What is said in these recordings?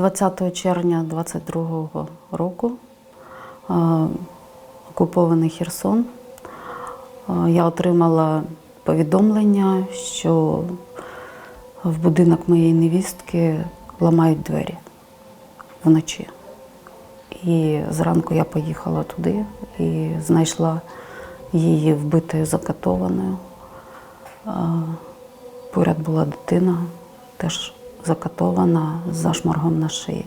20 червня 22 року е, окупований Херсон. Е, Я отримала повідомлення, що в будинок моєї невістки ламають двері вночі. І зранку я поїхала туди і знайшла її вбитою закатованою. Поряд була дитина, теж закатована з зашморгом на шиї.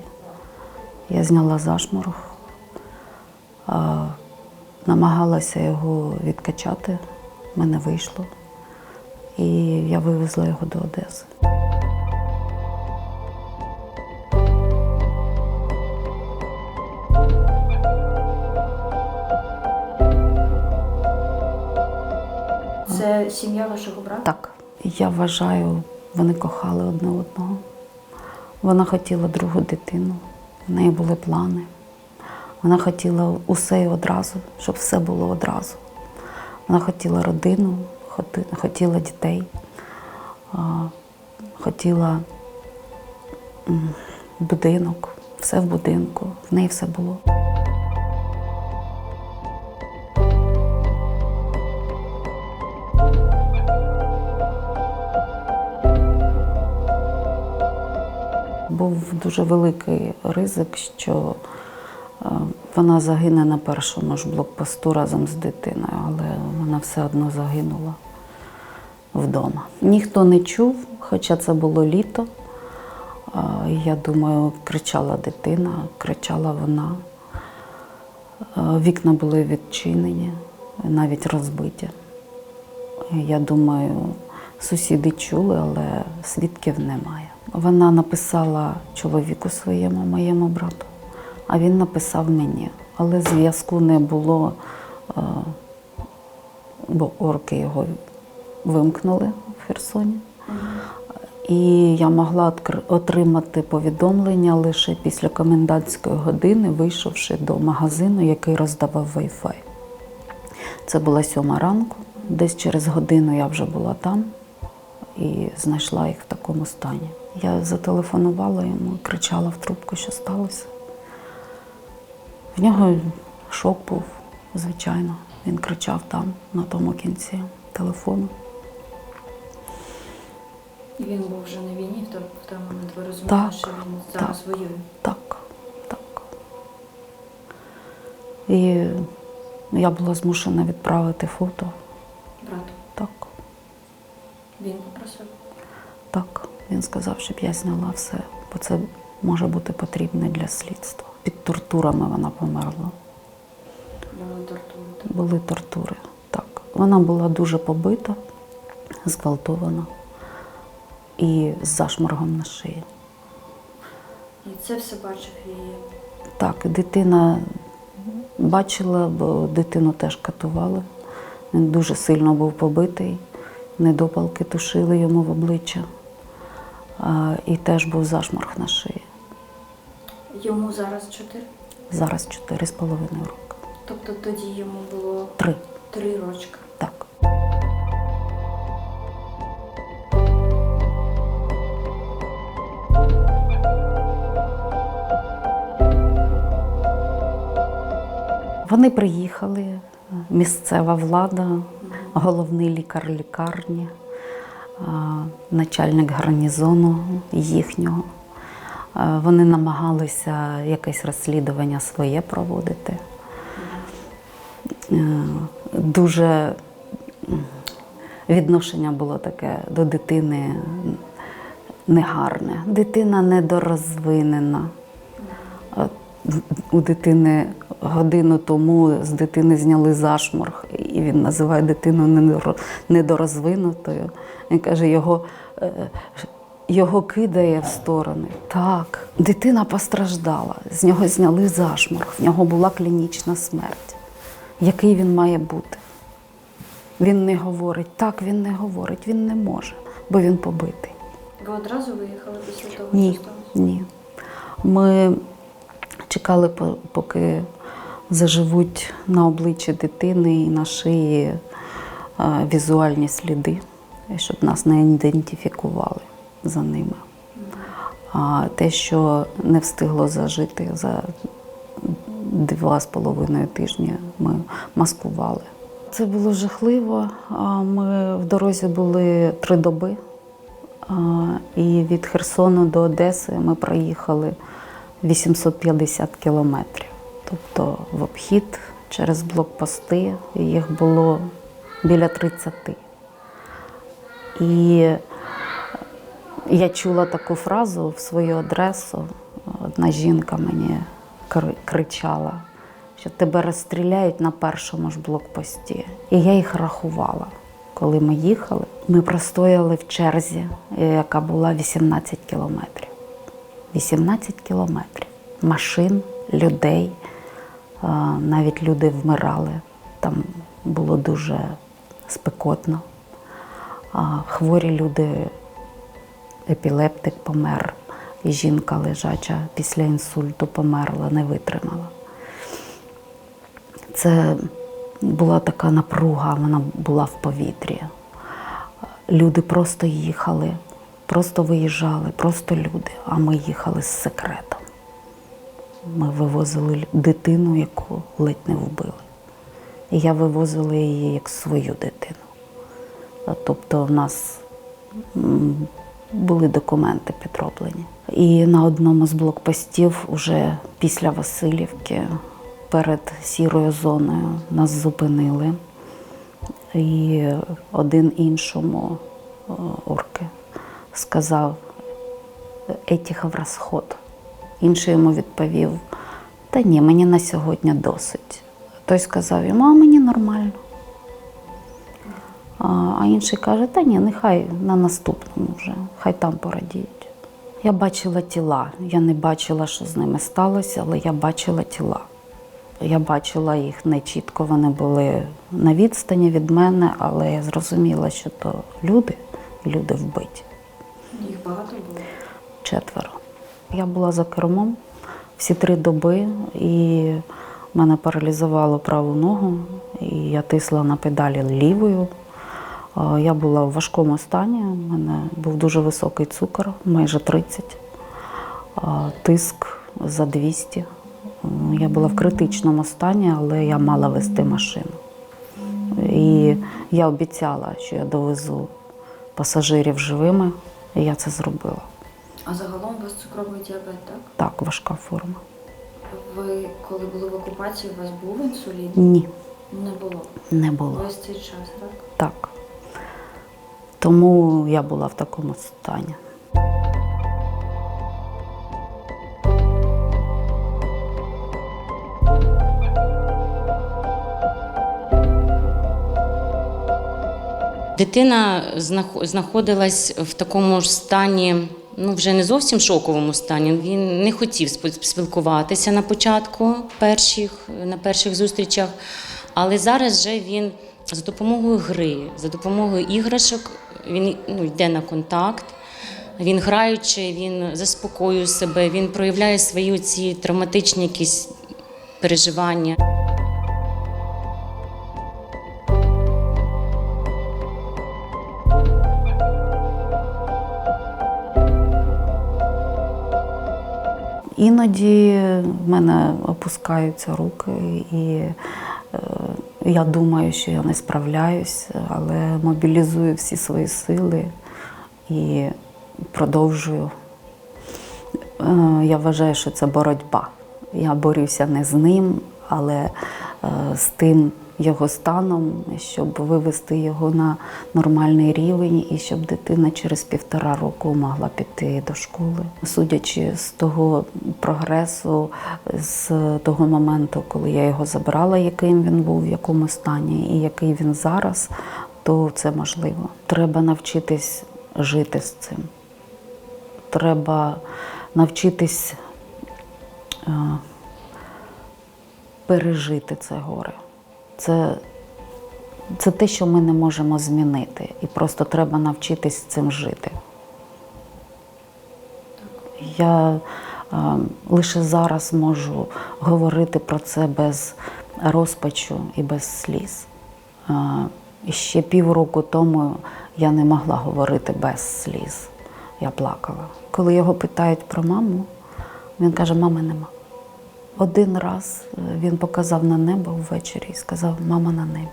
Я зняла зашморг, намагалася його відкачати, в мене вийшло. І я вивезла його до Одеси. Це сім'я вашого брата? Так, я вважаю, вони кохали одне одного. Вона хотіла другу дитину, в неї були плани. Вона хотіла усе і одразу, щоб все було одразу. Вона хотіла родину, хотіла дітей, хотіла будинок, все в будинку, в неї все було. Був дуже великий ризик, що е, вона загине на першому ж блокпосту разом з дитиною, але вона все одно загинула вдома. Ніхто не чув, хоча це було літо. Е, Я думаю, кричала дитина, кричала вона. Е, Вікна були відчинені, навіть розбиті. Я думаю, сусіди чули, але свідків немає. Вона написала чоловіку своєму, моєму брату, а він написав мені. Але зв'язку не було, е, бо орки його вимкнули в Херсоні. І я могла отримати повідомлення лише після комендантської години, вийшовши до магазину, який роздавав Wi-Fi. Це була сьома ранку. Десь через годину я вже була там і знайшла їх в такому стані. Я зателефонувала йому, кричала в трубку, що сталося. В нього шок був, звичайно. Він кричав там, на тому кінці телефону. І він був вже на війні в той, в той момент. Ви розумієте, Так, що він зараз так. воює. Так, так. І я була змушена відправити фото. Брату. Так, Він попросив. Сказав, щоб я зняла все, бо це може бути потрібне для слідства. Під тортурами вона померла. Були тортури. Були тортури. Так. Вона була дуже побита, зґвалтована і з зашморгом на шиї. І це все бачив її. Так, дитина бачила, бо дитину теж катували. Він дуже сильно був побитий, недопалки тушили йому в обличчя. І теж був зашморг на шиї. Йому зараз чотири. Зараз 4,5 роки. Тобто тоді йому було Три. три рочки. Так. Вони приїхали, місцева влада, головний лікар лікарні, начальник гарнізону їхнього. Вони намагалися якесь розслідування своє проводити. Е, Дуже відношення було таке до дитини негарне. Дитина недорозвинена. У дитини годину тому з дитини зняли зашморг, і він називає дитину недорозвинутою. Він каже, його, е, його кидає в сторони. Так, дитина постраждала, з нього зняли зашморг, в нього була клінічна смерть. Який він має бути? Він не говорить, так він не говорить, він не може, бо він побитий. Ви одразу виїхали після того, Ні, ні. Ми чекали, поки заживуть на обличчі дитини і на шиї е, візуальні сліди, щоб нас не ідентифікували за ними. А те, що не встигло зажити за два з половиною тижні, ми маскували. Це було жахливо. Ми в дорозі були три доби. І від Херсону до Одеси ми проїхали 850 кілометрів. Тобто в обхід через блокпости їх було біля 30. І я чула таку фразу в свою адресу. Одна жінка мені кричала, що тебе розстріляють на першому ж блокпості. І я їх рахувала. Коли ми їхали, ми простояли в черзі, яка була 18 кілометрів. 18 кілометрів. Машин, людей, навіть люди вмирали. Там було дуже спекотно. Хворі люди, епілептик помер, і жінка лежача після інсульту померла, не витримала. Це була така напруга, вона була в повітрі. Люди просто їхали, просто виїжджали, просто люди, а ми їхали з секретом. Ми вивозили дитину, яку ледь не вбили. І я вивозила її як свою дитину. Тобто в нас були документи підроблені. І на одному з блокпостів, уже після Васильівки, перед сірою зоною нас зупинили. І один іншому е, орки сказав етіха в розход. Інший йому відповів: Та ні, мені на сьогодні досить. Той сказав йому, а мені нормально. А інший каже, та ні, нехай на наступному вже, хай там порадіють. Я бачила тіла. Я не бачила, що з ними сталося, але я бачила тіла. Я бачила їх не чітко, вони були на відстані від мене, але я зрозуміла, що то люди, люди вбиті Їх багато було. четверо. Я була за кермом всі три доби, і мене паралізувало праву ногу, і я тисла на педалі лівою. Я була в важкому стані, у мене був дуже високий цукор, майже 30, тиск за 200. Я була в критичному стані, але я мала вести машину. І я обіцяла, що я довезу пасажирів живими, і я це зробила. А загалом у вас цукровий діабет, так? Так, важка форма. Ви коли були в окупації, у вас був інсулін? Ні, Не було. не було. Весь цей час, так? Так. Тому я була в такому стані. Дитина знаходилась в такому ж стані, ну вже не зовсім шоковому стані. Він не хотів спіл- спілкуватися на початку перших, на перших зустрічах, але зараз вже він за допомогою гри, за допомогою іграшок, він ну, йде на контакт. Він граючи, він заспокоює себе, він проявляє свої ці травматичні якісь переживання. Іноді в мене опускаються руки, і е, я думаю, що я не справляюсь, але мобілізую всі свої сили і продовжую. Е, Я вважаю, що це боротьба. Я борюся не з ним, але е, з тим його станом, щоб вивести його на нормальний рівень і щоб дитина через півтора року могла піти до школи. Судячи з того прогресу, з того моменту, коли я його забрала, яким він був, в якому стані і який він зараз, то це можливо. Треба навчитись жити з цим. Треба навчитись е, пережити це горе. Це, це те, що ми не можемо змінити. І просто треба навчитись цим жити. Я е, лише зараз можу говорити про це без розпачу і без сліз. Е, ще півроку тому я не могла говорити без сліз. Я плакала. Коли його питають про маму, він каже: мами нема. Один раз е, він показав на небо ввечері і сказав Мама на небі.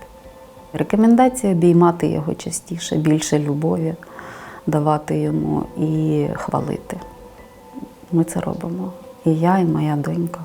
Рекомендація обіймати його частіше, більше любові, давати йому і хвалити. Ми це робимо. І я, і моя донька.